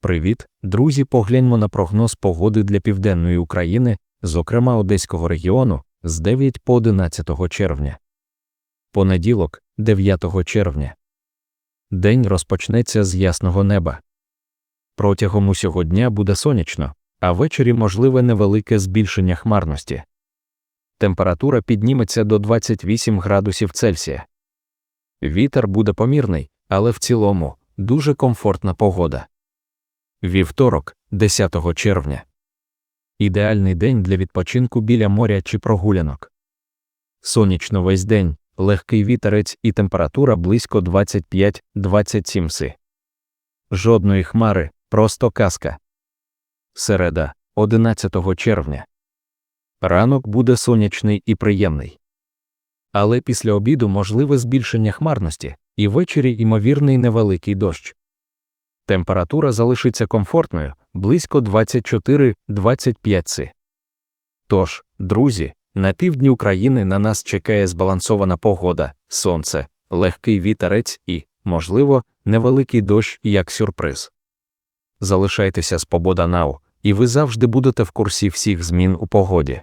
Привіт, друзі! Погляньмо на прогноз погоди для південної України, зокрема Одеського регіону, з 9 по 11 червня. Понеділок, 9 червня. День розпочнеться з ясного неба. Протягом усього дня буде сонячно, а ввечері можливе невелике збільшення хмарності. Температура підніметься до 28 градусів Цельсія. Вітер буде помірний, але в цілому дуже комфортна погода. Вівторок, 10 червня. Ідеальний день для відпочинку біля моря чи прогулянок. Сонячно весь день, легкий вітерець і температура близько 25-27 си. Жодної хмари, просто казка. Середа, 11 червня. Ранок буде сонячний і приємний. Але після обіду можливе збільшення хмарності, і ввечері ймовірний невеликий дощ. Температура залишиться комфортною близько 24-25 си. Тож, друзі, на півдні України на нас чекає збалансована погода, сонце, легкий вітерець і, можливо, невеликий дощ як сюрприз. Залишайтеся з Побода Нау, і ви завжди будете в курсі всіх змін у погоді.